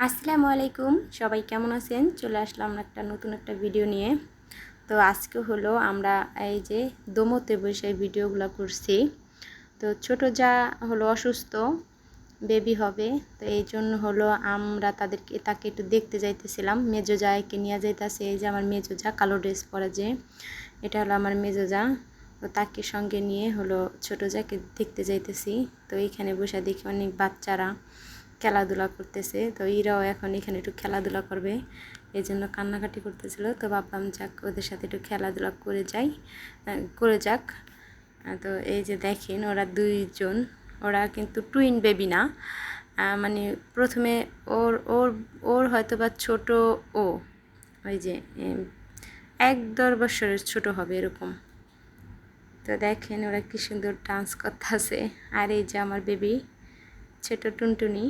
আসসালামু আলাইকুম। সবাই কেমন আছেন? চলে আসলাম একটা নতুন একটা ভিডিও নিয়ে। তো আজকে হলো আমরা এই যে দোমতে বসে ভিডিওগুলো করছি। তো ছোট যা হলো অসুস্থ, বেবি হবে, তো এই জন্য হলো আমরা তাদেরকে, তাকে একটু দেখতে যাইতেছিলাম। মেজো যা একে নিয়ে যাইতেছে, এই যে আমার মেজো যা, কালো ড্রেস পরা যে, এটা হলো আমার মেজো যা। তো তাকে সঙ্গে নিয়ে হলো ছোট যাকে দেখতে যাইতেছি। তো এইখানে বসে দেখি অনেক বাচ্চারা। খেলাধুলা করতেছে। তো এরাও এখন এখানে একটু খেলাধুলা করবে। এই জন্য কান্নাকাটি করতেছিল। তো ভাবলাম যাক, ওদের সাথে একটু খেলাধুলা করে যাই করে যাক। তো এই যে দেখেন, ওরা দুইজন, ওরা কিন্তু টুইন বেবি না। মানে প্রথমে ওর ওর ওর হয়তো বা ছোটো ও, ওই যে এক দেড় বছরের ছোটো হবে এরকম। তো দেখেন ওরা কি সুন্দর ডান্স করতেছে। আর এই যে আমার বেবি ছোট টুনটুনি।